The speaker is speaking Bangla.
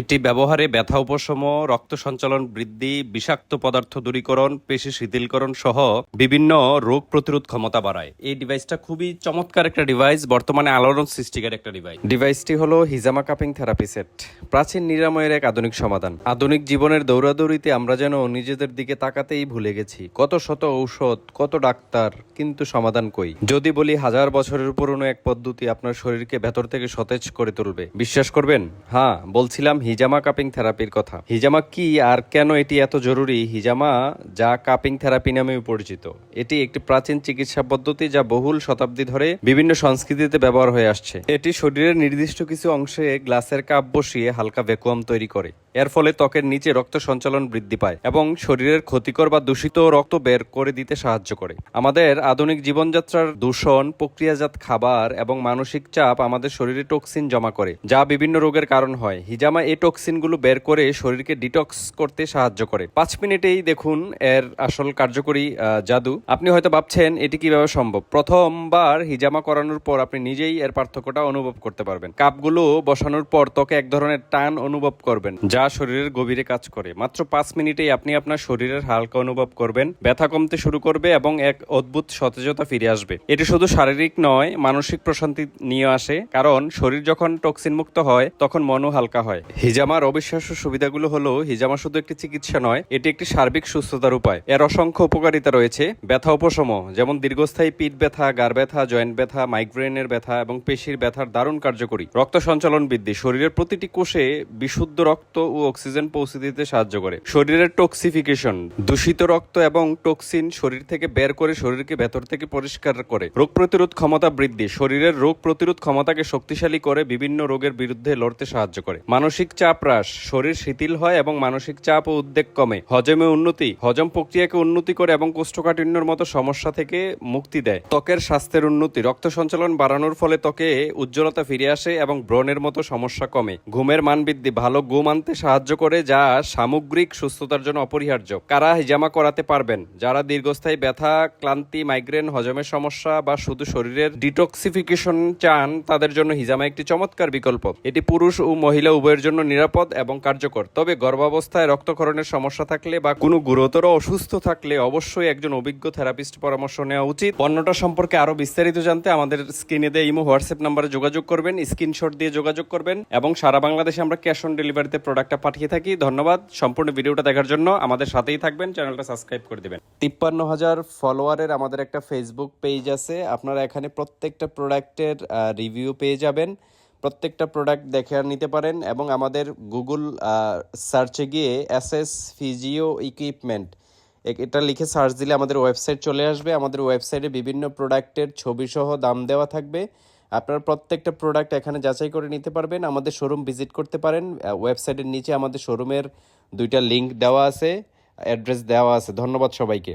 এটি ব্যবহারে ব্যথা উপশম, রক্ত সঞ্চালন বৃদ্ধি, বিষাক্ত পদার্থ দূরীকরণ, পেশি শিথিলকরণ সহ বিভিন্ন রোগ প্রতিরোধ ক্ষমতা বাড়ায়। এই ডিভাইসটা খুবই চমৎকার একটা ডিভাইস বর্তমানে আলোড়ন সৃষ্টিকার একটা ডিভাইস ডিভাইসটি হলো হিজামা কাপিং থেরাপি সেট। প্রাচীন নিরাময়ের এক আধুনিক সমাধান। আধুনিক জীবনের দৌড়াদৌড়িতে আমরা যেন নিজেদের দিকে তাকাতেই ভুলে গেছি। কত শত ঔষধ, কত ডাক্তার, কিন্তু সমাধান কই? যদি বলি হাজার বছরের পুরনো এক পদ্ধতি আপনার শরীরকে ভেতর থেকে সতেজ করে তুলবে। বিশ্বাস করবেন? হ্যাঁ বলছিলাম হিজামা কাপিং থেরাপির কথা। হিজামা কি আর কেন এটি এত জরুরি? হিজামা যা কাপিং থেরাপি নামেও পরিচিত। এটি একটি প্রাচীন চিকিৎসা পদ্ধতি যা বহুল শতাব্দী ধরে বিভিন্ন সংস্কৃতিতে ব্যবহার হয়ে আসছে। এটি শরীরের নির্দিষ্ট কিছু অংশে গ্লাসের কাপ বসিয়ে হালকা ভ্যাকুয়াম তৈরি করে। এর ফলে ত্বকের নিচে রক্ত সঞ্চালন বৃদ্ধি পায় এবং শরীরের ক্ষতিকর বা দূষিত রক্ত বের করে দিতে সাহায্য করে। আমাদের আধুনিক জীবনযাত্রার দূষণ, প্রক্রিয়াজাত খাবার এবং মানসিক চাপ আমাদের শরীরে টক্সিন জমা করে, যা বিভিন্ন রোগের কারণ হয়। হিজামা এই টক্সিনগুলো বের করে শরীরকে ডিটক্স করতে সাহায্য করে। পাঁচ মিনিটেই দেখুন এর আসল কার্যকরী জাদু। আপনি হয়তো ভাবছেন, এটি কীভাবে সম্ভব? প্রথমবার হিজামা করানোর পর আপনি নিজেই এর পার্থক্যটা অনুভব করতে পারবেন। কাপগুলো বসানোর পর ত্বকে এক ধরনের টান অনুভব করবেন, যা শরীরের গভীরে কাজ করে। মাত্র পাঁচ মিনিটেই আপনি আপনার শরীরের হালকা অনুভব করবেন, ব্যথা কমতে শুরু করবে এবং এক অদ্ভুত সতেজতা ফিরে আসবে। এটি শুধু শারীরিক নয়, মানসিক প্রশান্তি নিয়ে আসে, কারণ শরীর যখন টক্সিন মুক্ত হয়, তখন মনও হালকা হয়। হিজামার অবিশ্বাস্য সুবিধাগুলো হলো, হিজামা শুধু একটি চিকিৎসা নয়, এটি একটি সার্বিক সুস্থতার উপায়। এর অসংখ্য উপকারিতা রয়েছে, ব্যথা উপশম, যেমন দীর্ঘস্থায়ী পিঠ ব্যথা, গার ব্যথা, জয়েন্ট ব্যথা, মাইগ্রেনের ব্যথা এবং পেশির ব্যথার দারুণ কার্যকরী। রক্ত সঞ্চালন বৃদ্ধি, শরীরের প্রতিটি কোষে বিশুদ্ধ রক্ত ও অক্সিজেন পৌঁছে দিতে সাহায্য করে। শরীরের টক্সিফিকেশন দূষিত রক্ত এবং টক্সিন শরীর থেকে বের করে শরীরকে ভেতর থেকে পরিষ্কার করে। রোগ প্রতিরোধ ক্ষমতা বৃদ্ধি, শরীরের রোগ প্রতিরোধ ক্ষমতাকে শক্তিশালী করে বিভিন্ন রোগের বিরুদ্ধে লড়তে সাহায্য করে। মানসিক চাপ হ্রাস, শরীর শিথিল হয় এবং মানসিক চাপ ও উদ্বেগ কমে। হজমে উন্নতি, হজম প্রক্রিয়াকে উন্নতি করে এবং কোষ্ঠকাঠিন্যর মতো সমস্যা থেকে মুক্তি দেয়। ত্বকের স্বাস্থ্যের উন্নতি, রক্ত সঞ্চালন বাড়ানোর ফলে ত্বকে উজ্জ্বলতা ফিরে আসে এবং ব্রণের মতো সমস্যা কমে। ঘুমের মান বৃদ্ধি, ভালো ঘুম আনতে সাহায্য করে যা সামগ্রিক সুস্থতার জন্য অপরিহার্য। কারা হিজামা করাতে পারবেন? যারা দীর্ঘস্থায়ী ব্যথা, ক্লান্তি, মাইগ্রেন, হজমের সমস্যা বা শুধু শরীরের ডিটক্সিফিকেশন চান, তাদের জন্য হিজামা একটি চমৎকার বিকল্প। এটি পুরুষ ও মহিলা উভয়ের জন্য নিরাপদ এবং কার্যকর। তবে গর্ভাবস্থায় রক্তক্ষরণের সমস্যা থাকলে বা কোনো গুরুতর অসুস্থ থাকলে অবশ্যই একজন অভিজ্ঞ থেরাপিস্ট পরামর্শ নেওয়া উচিত। পণ্যটা সম্পর্কে আরও বিস্তারিত জানতে আমাদের স্ক্রিনে দিয়ে ইমো, হোয়াটসঅ্যাপ নাম্বারে যোগাযোগ করবেন, স্ক্রিনশট দিয়ে যোগাযোগ করবেন এবং সারা বাংলাদেশে আমরা ক্যাশ অন ডেলিভারিতে প্রোডাক্টটা পাঠিয়ে থাকি। ধন্যবাদ। সম্পূর্ণ ভিডিওটা দেখার জন্য আমাদের সাথেই থাকবেন। চ্যানেলটা সাবস্ক্রাইব করে দিবেন। তিপ্পান্ন হাজার ফলোয়ারের আমাদের একটা ফেসবুক পেজ আছে। আপনারা এখানে প্রত্যেকটা প্রোডাক্টের রিভিউ পেয়ে যাবেন। প্রত্যেকটা প্রোডাক্ট দেখে নিতে পারেন এবং আমাদের গুগল সার্চে গিয়ে এস এস ফিজিও ইকুইপমেন্ট এটা লিখে সার্চ দিলে আমাদের ওয়েবসাইট চলে আসবে। আমাদের ওয়েবসাইটে বিভিন্ন প্রোডাক্টের ছবি সহ দাম দেওয়া থাকবে। আপনারা প্রত্যেকটা প্রোডাক্ট এখানে যাচাই করে নিতে পারবেন। আমাদের শোরুম ভিজিট করতে পারেন। ওয়েবসাইটের নিচে আমাদের শোরুমের দুইটা লিঙ্ক দেওয়া আছে অ্যাড্রেস দেওয়া আছে। ধন্যবাদ সবাইকে।